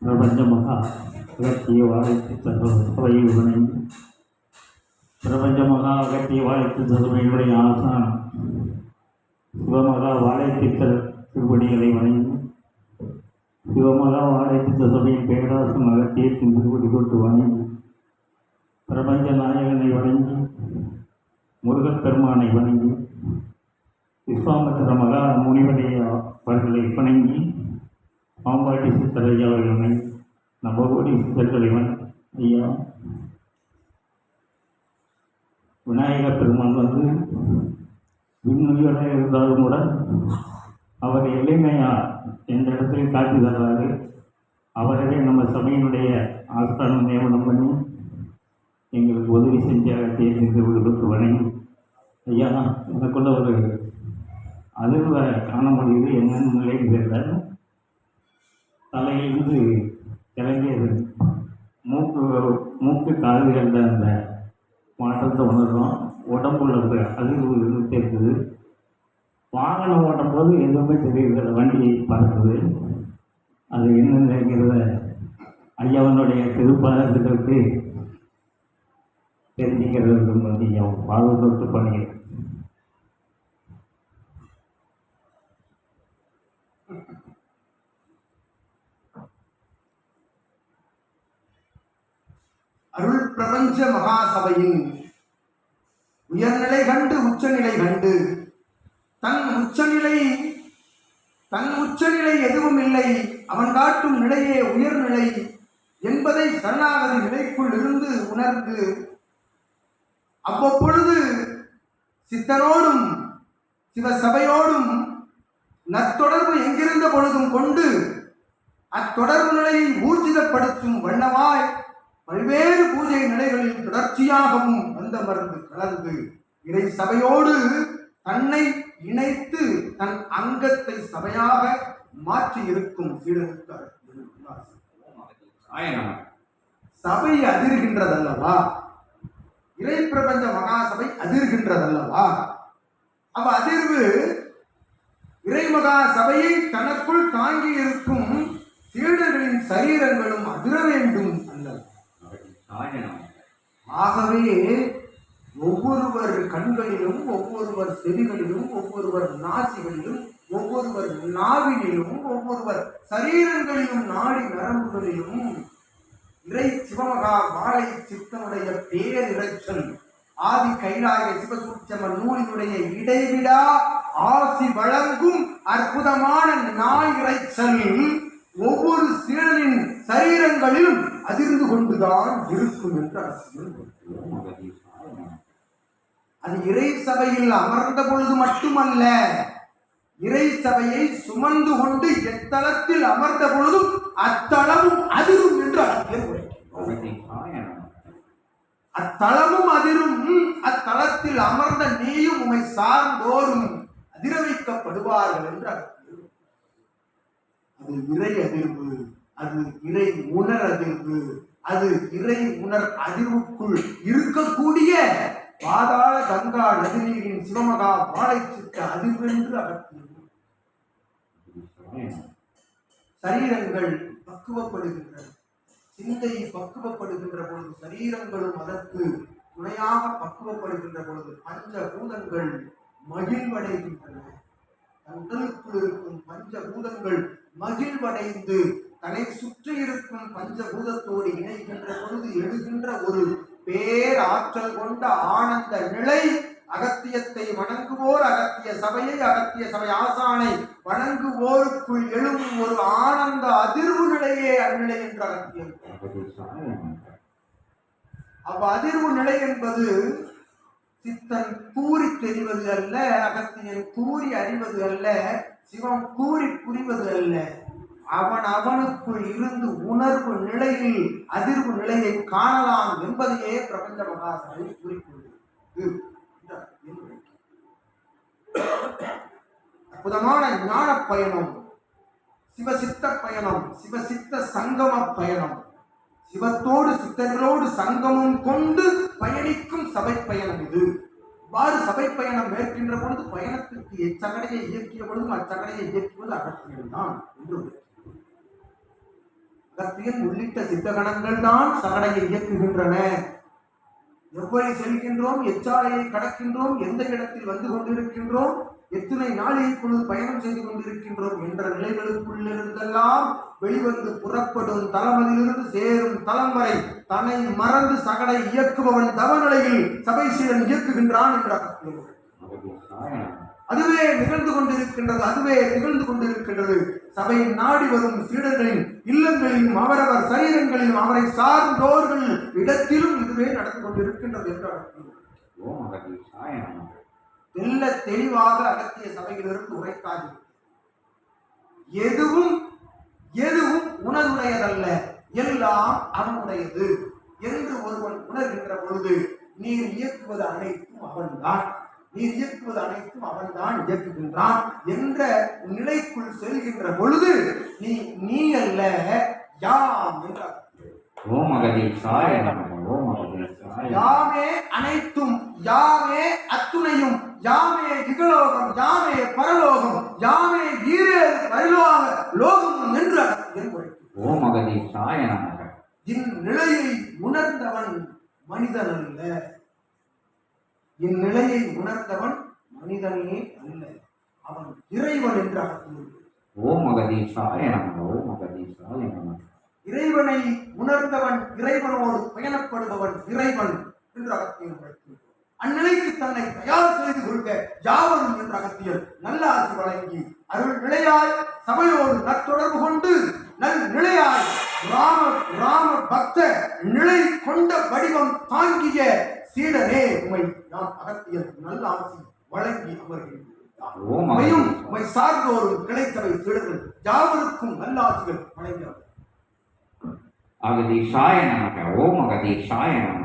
பிரபஞ்சமாக அகத்திய வாழ்த்து சபையை வணங்கி பிரபஞ்சமாக அகத்திய வாழ்த்து சபையினுடைய ஆசானம் சிவமகா வாழைத்தித்தர் திருவடிகளை வணங்கி சிவமகா வாழைத்தித்த சபையின் பேராசம் அகத்தியத்தின் திருப்படி கொண்டு வணங்கி பிரபஞ்ச நாயகனை வணங்கி முருகப்பெருமானை வணங்கி. விஸ்வாமித்திர மகா முனிவடைய அவர்களை வணங்கி பாம்பாட்டி சித்தர் ஐயா அவர்களை நம்பகோடி சித்தர் தலைவன் ஐயா விநாயகர் பெருமான் வந்து விண்ணுயிராக இருந்தாலும் கூட அவர் எளிமையா எந்த இடத்துலையும் காட்டி தர்றாரு அவரவே நம்ம சபையினுடைய ஆஸ்தானம் நியமனம் பண்ணி எங்களுக்கு உதவி செஞ்ச தேர்ந்தவர்களுக்கு வணங்கி. ஐயா எனக்குள்ள ஒரு அதிர்வை காண முடியுது என்னன்னு நிலையில் தெரியல தலையிலிருந்து கிளம்பியது மூக்கு மூக்கு காதுகளில் அந்த மாற்றத்தை உணர்றோம். உடம்புல இருக்கிற அதிர்வு இருந்துட்டே இருக்குது. வாகனம் ஓட்டும் போது எதுவுமே தெரியுது வண்டி பறக்குது. அது என்னங்கிறத ஐயாவனுடைய திருப்பாதத்திற்கு தெரிஞ்சுக்கிறது வந்து ஐயா பாதுகாத்து பண்ணுகிறேன் அருள் பிரபஞ்ச மகாசபையின் உயர்நிலை கண்டு உச்சநிலை கண்டு தன் உச்சநிலை தன் உச்சநிலை எதுவும் இல்லை அவன் காட்டும் நிலையே உயர்நிலை என்பதை சரணாகதி நிலைக்குள் இருந்து உணர்ந்து அவ்வப்பொழுது சித்தனோடும் சிவசபையோடும் நத்தொடர்பு எங்கிருந்த பொழுதும் கொண்டு அத்தொடர்பு நிலையை ஊர்ஜிதப்படுத்தும் வண்ணமாய் பல்வேறு பூஜை நிலைகளில் தொடர்ச்சியாகவும் வந்த மருந்து கலந்து இறை சபையோடு தன்னை இணைத்து தன் அங்கத்தை சபையாக மாற்றி இருக்கும் சீடனுக்கு சபை அதிர்கின்றதல்லவா? இறை பிரபஞ்ச மகாசபை அதிர்கின்றதல்லவா? அவ அதிர்வு இறை மகா சபையை தனக்குள் தாங்கி இருக்கும் சீடர்களின் சரீரங்களும் அதிர வேண்டும் ஆகவே ஒவ்வொருவர் கண்களிலும் ஒவ்வொருவர் செவிகளிலும் ஒவ்வொருவர் நாசிகளிலும் ஒவ்வொருவர் நாவினிலும் ஒவ்வொருவர் சரீரங்களிலும் நாடி நரம்புகளிலும் இறை சிவமகா வாழை சித்தனுடைய பேரிரைச்சல். ஆதி கைலாய சிவசூட்சம நூலினுடைய இடைவிடா ஆசி வழங்கும் அற்புதமான நாய் இறைச்சல் ஒவ்வொரு சீடனின் சரீரங்களிலும் அதிர்ந்து கொண்டுதான் இருக்கும் என்று அரசியல் அது இறை சபையில் அமர்ந்த பொழுது மட்டுமல்ல இறை சபையை சுமந்து கொண்டு எத்தளத்தில் அமர்ந்த பொழுதும் அத்தளமும் அதிரும் என்று அரசியல் அத்தளமும் அதிரும் அத்தளத்தில் அமர்ந்த நீயும் உமை சார்ந்தோரும் அதிர வைக்கப்படுவார்கள் என்று அது இறை அதிர்வு. அது இறை உணர் அதிர்வு. அது இறை உணர் அதிர்வுக்குள் இருக்கக்கூடிய பாதாள கங்கா நதிநீரின் சிவமகா வாழை சித்த அதிர்வென்று அகற்றியது. சரீரங்கள் பக்குவப்படுகின்றன. சிந்தை பக்குவப்படுகின்ற பொழுது சரீரங்களும் அதற்கு துணையாக பக்குவப்படுகின்ற பொழுது பஞ்ச பூதங்கள் மகிழ்வடைகின்றன. தன் உடலுக்குள் இருக்கும் பஞ்ச பூதங்கள் மகிழ்வடைந்து தன்னை சுற்றி இருக்கும் பஞ்சபூதத்தோடு இணைகின்ற பொழுது எழுகின்ற ஒரு பேராற்றல் கொண்ட ஆனந்த நிலை அகத்தியத்தை வணங்குவோர் அகத்திய சபையை அகத்திய சபை ஆசானை வணங்குவோருக்குள் எழும் ஒரு ஆனந்த அதிர்வு நிலையே அந்நிலை என்று அகத்தியம் அவ் அதிர்வு நிலை என்பது சித்தன் கூறி தெரிவது அல்ல அகத்தியன் கூறி அறிவது அல்ல சிவம் கூறி புரிவது அல்ல. அவன் அவனுக்குள் இருந்து உணர்வு நிலையில் அதிர்வு நிலையை காணலாம் என்பதையே பிரபஞ்ச மகாசனை குறிப்பிடுகிறது அற்புதமான ஞான பயணம். சிவசித்த பயணம் சிவசித்த சங்கம பயணம். சிவத்தோடு சித்தர்களோடு சங்கமம் கொண்டு பயணிக்கும் சபை பயணம் இது. இவ்வாறு சபை பயணம் மேற்கின்ற பொழுது பயணத்திற்கு எச்சகடையை இயக்கிய பொழுதும் அச்சகடையை இயக்குவது அகற்றியல்தான் என்று அகத்தியன் உள்ளிட்ட சித்தகணங்கள் தான் சகடையை இயக்குகின்றன. எவ்வளவு செல்கின்றோம் எச்சாலையை கடக்கின்றோம் எந்த இடத்தில் வந்து கொண்டிருக்கின்றோம் எத்தனை நாள் இப்பொழுது பயணம் செய்து கொண்டிருக்கின்றோம் என்ற நிலைகளுக்குள்ளிருந்தெல்லாம் வெளிவந்து புறப்படும் தளமதிலிருந்து சேரும் தளம் வரை தன்னை மறந்து சகடை இயக்குபவன் தவநிலையில் சபை சீடன் இயக்குகின்றான் என்ற அதுவே நிகழ்ந்து கொண்டிருக்கின்றது அதுவே நிகழ்ந்து கொண்டிருக்கின்றது. சபையின் நாடி வரும் சீடர்களின் இல்லங்களிலும் அவரவர் சரீரங்களிலும் அவரை சார்ந்தோர்கள் இடத்திலும் இதுவே நடந்து கொண்டிருக்கின்றது என்று நமக தெல்ல தெளிவாக அகத்திய சபையிலிருந்து உரைக்காது எதுவும் எதுவும் உணர்வுடையதல்ல. எல்லாம் அவனுடையது என்று ஒருவன் உணர்கின்ற பொழுது நீர் இயக்குவது அனைத்தும் அவன்தான். நீர் இயக்குவது அனைத்தும் அவன்தான் இயக்குகின்றான் என்ற நிலைக்குள் செல்கின்ற பொழுது நீ நீ அல்ல யாம் என்றார் ஓம் நமக. யாமே அனைத்தும் யாமே அத்துணையும் யாமே இகலோகம் யாமே பரலோகம் யாமே ஈரே பரிலோக லோகம் என்று. ஓம் மகதீஷாய நமக இந்நிலையை உணர்ந்தவன் மனிதன் அல்ல இந்நிலையை உணர்ந்தவன் மனிதனே அல்ல. அவன் இறைவன் என்று அகத்தியன். ஓம் மகதீஷாய நமக ஓம் மகதீஷாய இறைவனை உணர்ந்தவன் இறைவனோடு பயணப்படுபவன் இறைவன் என்று அகத்தியன் உரைக்கின்றார் அந்நிலைக்கு தன்னை தயார் செய்து கொள்க யாவரும் என்ற அகத்தியர் நல்ல ஆசி வழங்கி அருள் நிலையாய் சபையோடு நற்றொடர்பு கொண்டு நல் நிலையாய் ராம ராம பக்த நிலை கொண்ட வடிவம் தாங்கிய சீடனே உமை நாம் அகத்தியர் நல்ல ஆசி வழங்கி மகதீஷாய உமை சார்ந்தோரும் கிளைத்தவை சீடர்கள் யாவருக்கும் நல்ல ஆசிகள் வழங்கி அகதீஷாய நமக. ஓம் மகதீஷாய நமக.